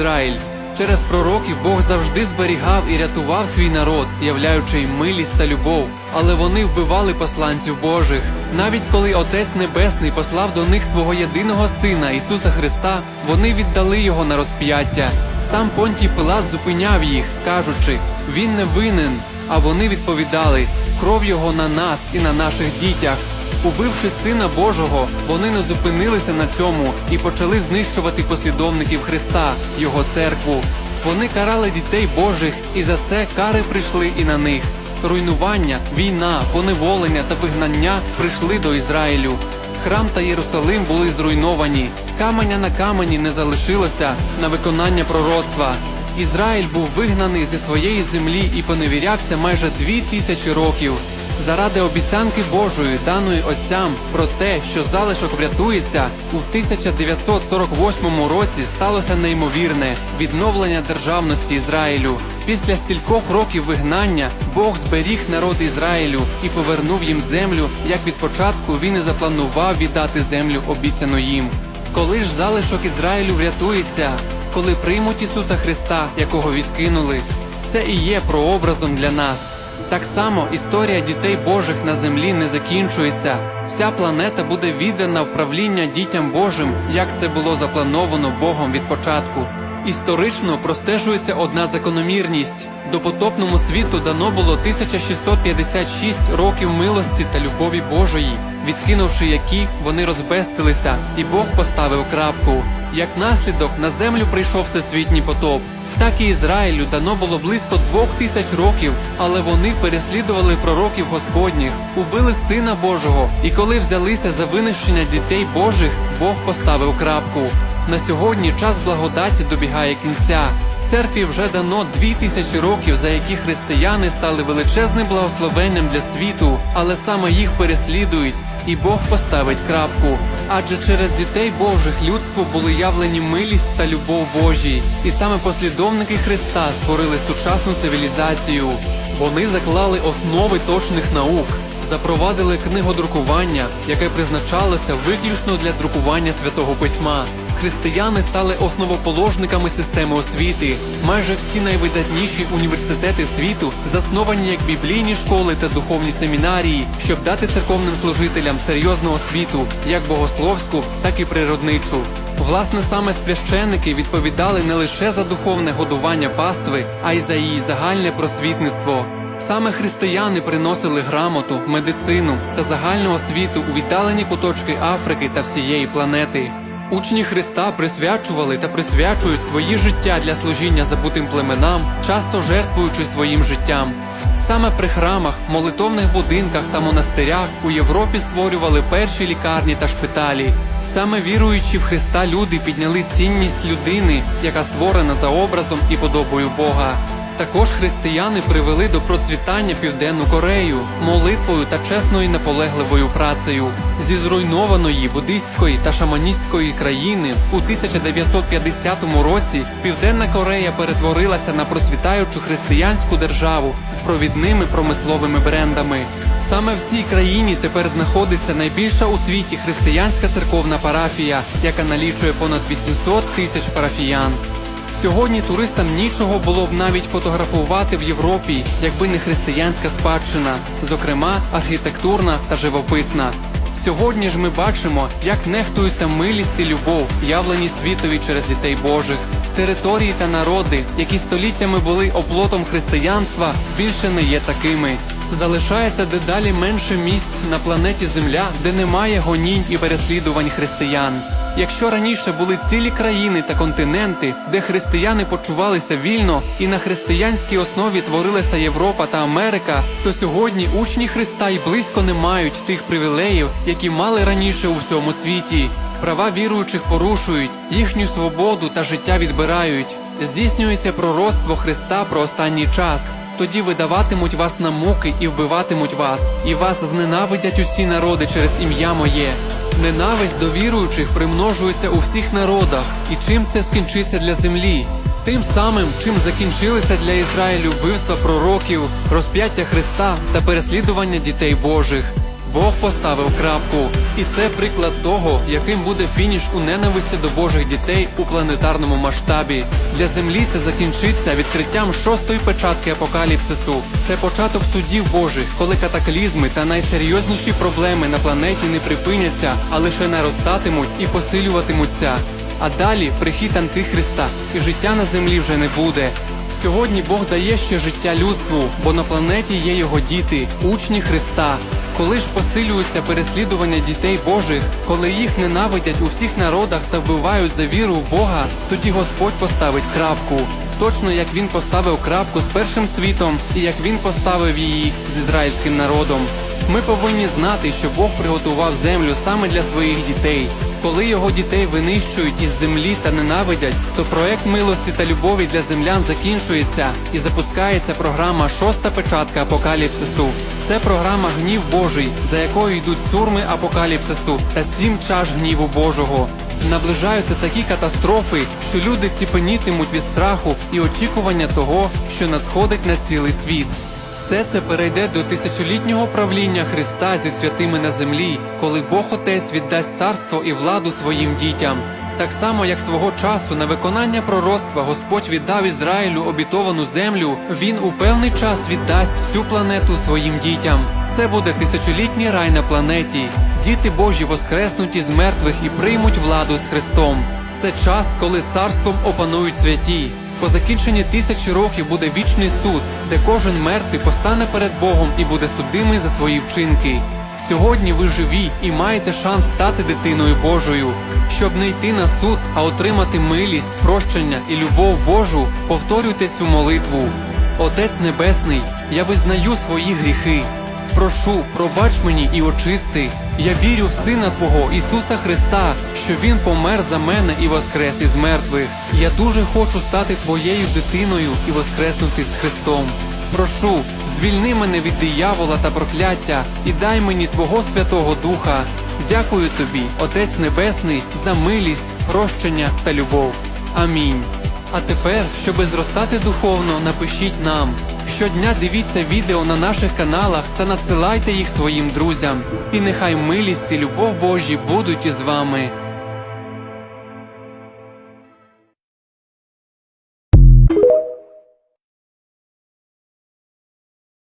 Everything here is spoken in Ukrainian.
Ізраїль. Через пророків Бог завжди зберігав і рятував свій народ, являючи й милість та любов. Але вони вбивали посланців Божих. Навіть коли Отець Небесний послав до них свого єдиного Сина Ісуса Христа, вони віддали його на розп'яття. Сам Понтій Пилат зупиняв їх, кажучи: Він не винен. А вони відповідали: кров його на нас і на наших дітях. Убивши Сина Божого, вони не зупинилися на цьому і почали знищувати послідовників Христа, Його церкву. Вони карали дітей Божих, і за це кари прийшли і на них. Руйнування, війна, поневолення та вигнання прийшли до Ізраїлю. Храм та Єрусалим були зруйновані. Каменя на камені не залишилося на виконання пророцтва. Ізраїль був вигнаний зі своєї землі і поневірявся майже дві тисячі років. Заради обіцянки Божої, даної отцям, про те, що залишок врятується, у 1948 році сталося неймовірне відновлення державності Ізраїлю. Після стількох років вигнання Бог зберіг народ Ізраїлю і повернув їм землю, як від початку він і запланував віддати землю обіцяну їм. Коли ж залишок Ізраїлю врятується, коли приймуть Ісуса Христа, якого відкинули, це і є прообразом для нас. Так само історія дітей Божих на землі не закінчується. Вся планета буде віддана в правління дітям Божим, як це було заплановано Богом від початку. Історично простежується одна закономірність. Допотопному світу дано було 1656 років милості та любові Божої, відкинувши які вони розбестилися, і Бог поставив крапку. Як наслідок на землю прийшов всесвітній потоп. Так і Ізраїлю дано було близько двох тисяч років, але вони переслідували пророків Господніх, убили Сина Божого, і коли взялися за винищення дітей Божих, Бог поставив крапку. На сьогодні час благодаті добігає кінця. Церкві вже дано дві тисячі років, за які християни стали величезним благословенням для світу, але саме їх переслідують, і Бог поставить крапку. Адже через дітей Божих людству були явлені милість та любов Божі, і саме послідовники Христа створили сучасну цивілізацію. Вони заклали основи точних наук, запровадили книгодрукування, яке призначалося виключно для друкування святого письма. Християни стали основоположниками системи освіти. Майже всі найвидатніші університети світу засновані як біблійні школи та духовні семінарії, щоб дати церковним служителям серйозну освіту, як богословську, так і природничу. Власне, саме священники відповідали не лише за духовне годування пастви, а й за її загальне просвітництво. Саме християни приносили грамоту, медицину та загальну освіту у віддалені куточки Африки та всієї планети. Учні Христа присвячували та присвячують свої життя для служіння забутим племенам, часто жертвуючи своїм життям. Саме при храмах, молитовних будинках та монастирях у Європі створювали перші лікарні та шпиталі. Саме віруючі в Христа люди підняли цінність людини, яка створена за образом і подобою Бога. Також християни привели до процвітання Південну Корею молитвою та чесною наполегливою працею. Зі зруйнованої буддистської та шаманістської країни у 1950 році Південна Корея перетворилася на процвітаючу християнську державу з провідними промисловими брендами. Саме в цій країні тепер знаходиться найбільша у світі християнська церковна парафія, яка налічує понад 800 тисяч парафіян. Сьогодні туристам нічого було б навіть фотографувати в Європі, якби не християнська спадщина, зокрема архітектурна та живописна. Сьогодні ж ми бачимо, як нехтуються милість і любов, явлені світові через дітей Божих. Території та народи, які століттями були оплотом християнства, більше не є такими. Залишається дедалі менше місць на планеті Земля, де немає гонінь і переслідувань християн. Якщо раніше були цілі країни та континенти, де християни почувалися вільно і на християнській основі творилася Європа та Америка, то сьогодні учні Христа й близько не мають тих привілеїв, які мали раніше у всьому світі. Права віруючих порушують, їхню свободу та життя відбирають. Здійснюється пророцтво Христа про останній час. Тоді видаватимуть вас на муки і вбиватимуть вас, і вас зненавидять усі народи через ім'я моє. Ненависть до віруючих примножується у всіх народах, і чим це скінчиться для землі? Тим самим, чим закінчилися для Ізраїлю вбивства пророків, розп'яття Христа та переслідування дітей Божих. Бог поставив крапку. І це приклад того, яким буде фініш у ненависті до Божих дітей у планетарному масштабі. Для землі це закінчиться відкриттям шостої печатки апокаліпсису. Це початок судів Божих, коли катаклізми та найсерйозніші проблеми на планеті не припиняться, а лише наростатимуть і посилюватимуться. А далі прихід Антихриста, і життя на землі вже не буде. Сьогодні Бог дає ще життя людству, бо на планеті є його діти, учні Христа. Коли ж посилюється переслідування дітей Божих, коли їх ненавидять у всіх народах та вбивають за віру в Бога, тоді Господь поставить крапку. Точно як він поставив крапку з першим світом і як він поставив її з ізраїльським народом. Ми повинні знати, що Бог приготував землю саме для своїх дітей. Коли його дітей винищують із землі та ненавидять, то проект милості та любові для землян закінчується і запускається програма Шоста печатка апокаліпсису. Це програма Гнів Божий, за якою йдуть сурми апокаліпсису та сім чаш гніву Божого. Наближаються такі катастрофи, що люди ціпенітимуть від страху і очікування того, що надходить на цілий світ. Все це перейде до тисячолітнього правління Христа зі святими на землі, коли Бог Отець віддасть царство і владу своїм дітям. Так само, як свого часу на виконання пророцтва Господь віддав Ізраїлю обітовану землю, він у певний час віддасть всю планету своїм дітям. Це буде тисячолітній рай на планеті. Діти Божі воскреснуть із мертвих і приймуть владу з Христом. Це час, коли царством опанують святі. По закінченні тисячі років буде вічний суд, де кожен мертвий постане перед Богом і буде судимий за свої вчинки. Сьогодні ви живі і маєте шанс стати дитиною Божою. Щоб не йти на суд, а отримати милість, прощення і любов Божу, повторюйте цю молитву. Отець Небесний, я визнаю свої гріхи. Прошу, пробач мені і очисти. Я вірю в Сина Твого Ісуса Христа, що Він помер за мене і воскрес із мертвих. Я дуже хочу стати Твоєю дитиною і воскреснути з Христом. Прошу, звільни мене від диявола та прокляття і дай мені Твого Святого Духа. Дякую тобі, Отець Небесний, за милість, прощення та любов. Амінь. А тепер, щоби зростати духовно, напишіть нам. Щодня дивіться відео на наших каналах та надсилайте їх своїм друзям. І нехай милість і любов Божі будуть із вами.